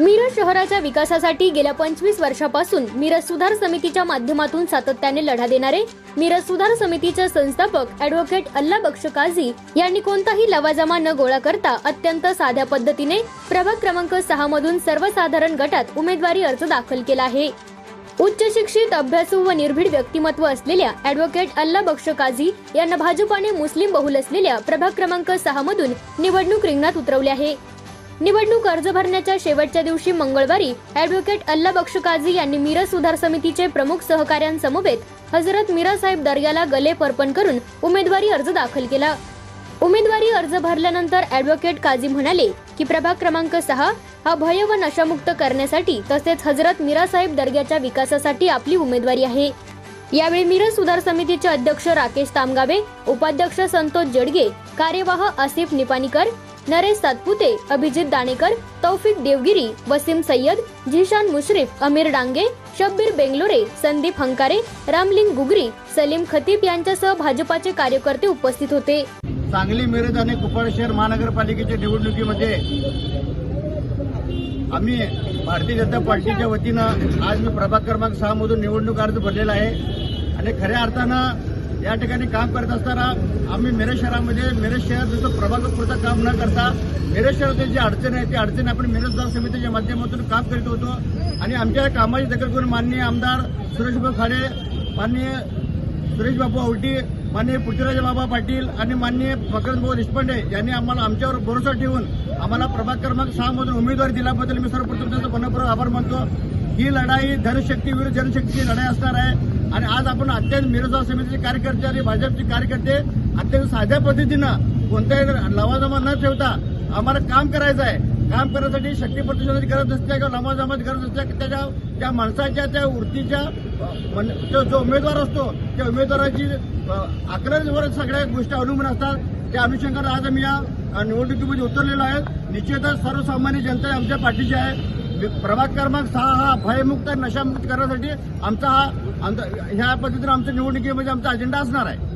मिरज शहराच्या विकासासाठी गेल्या पंचवीस वर्षापासून मिरज सुधार समितीच्या माध्यमातून सातत्याने लढा देणारे मिरज सुधार समितीचे संस्थापक ॲडव्होकेट अल्ला बक्ष काझी यांनी कोणताही लवाजमा न गोळा करता अत्यंत साध्या पद्धतीने प्रभाग क्रमांक सहा मधून सर्वसाधारण गटात उमेदवारी अर्ज दाखल केला आहे. उच्च शिक्षित अभ्यासू व निर्भीड व्यक्तिमत्व असलेल्या ॲडव्होकेट अल्ला बक्ष काझी यांना भाजपाने मुस्लिम बहुल असलेल्या प्रभाग क्रमांक सहा मधून निवडणूक रिंगणात उतरवले आहे. निवडणूक अर्ज भरण्याच्या शेवटच्या दिवशी मंगळवारी ॲडव्होकेट अल्ला बक्ष काझी यांनी मिरज सुधार समितीचे प्रमुख सहकाऱ्यांसमवेत हजरत मिरा साहेब दर्ग्याला गले पर्पण करून उमेदवारी अर्ज दाखल केला. उमेदवारी अर्ज भरल्यानंतर ॲडव्होकेट काझी म्हणाले की प्रभाग क्रमांक सहा हा भय व नशामुक्त करण्यासाठी तसेच हजरत मिरासाहेब दर्ग्याच्या विकासासाठी आपली उमेदवारी आहे. यावेळी मिरज सुधार समितीचे अध्यक्ष राकेश तामगावे उपाध्यक्ष संतोष जडगे कार्यवाह आसिफ निपाणीकर नरेश सातपुते अभिजित दाणेकर तौफिक देवगिरी वसीम सय्यद झिशान मुश्रीफ अमीर डांगे शब्बीर बेंगलोरे संदीप हंकारे रामलिंग गुगरी सलीम खतीब यांच्यासह भाजपाचे कार्यकर्ते उपस्थित होते. सांगली मिरज आणि कुपवाड शहर महानगरपालिकेच्या निवडणुकीमध्ये आम्ही भारतीय जनता पार्टीच्या वतीनं आज मी प्रभाग क्रमांक सहा मधून निवडणूक अर्ज भरलेला आहे. आणि खऱ्या अर्थानं या ठिकाणी काम करत असताना आम्ही मिरज शहरामध्ये मिरज शहर जसं प्रभागापुरतं काम न करता मिरज शहरात जी अडचण आहे ती अडचण आपण मिरजदार समितीच्या माध्यमातून काम करीत होतो. आणि आमच्या कामाची दखल करून माननीय आमदार सुरेशभाऊ खाडे माननीय सुरेशबाबू औटी माननीय पृथ्वीराज बाबा पाटील आणि माननीय मकरंद भाऊ देशपांडे यांनी आम्हाला आमच्यावर भरोसा ठेवून आम्हाला प्रभाग क्रमांक सहामधून उमेदवारी दिल्याबद्दल मी सर्वप्रथम त्यांचा मनपूर्वक आभार मानतो. ही लढाई धनशक्ती विरुद्ध जनशक्तीची लढाई असणार आहे. आणि आज आपण अत्यंत मिरजा समितीचे कार्यकर्ते आणि भाजपचे कार्यकर्ते अत्यंत साध्या पद्धतीनं कोणत्याही लवाजमा न ठेवता आम्हाला काम करायचं आहे. काम करण्यासाठी शक्ती प्रदर्शनाची गरज नसते किंवा लवाजमाची गरज नसते. त्याच्या त्या माणसाच्या त्या वृत्तीच्या मन- जो जो उमेदवार असतो त्या उमेदवाराची अकरावर सगळ्या गोष्टी अवलंबून असतात. त्या अनुषंगाने आज आम्ही या निवडणुकीमध्ये उतरलेलो आहे निश्चितच सर्वसामान्य जनता आमच्या पाठीची आहे. प्रभाग क्रमांक सहा हा भयमुक्त नशामुक्त करण्यासाठी आमचा हा आमचा ह्या पद्धतीनं आमच्या निवडणुकीमध्ये आमचा अजेंडा असणार आहे.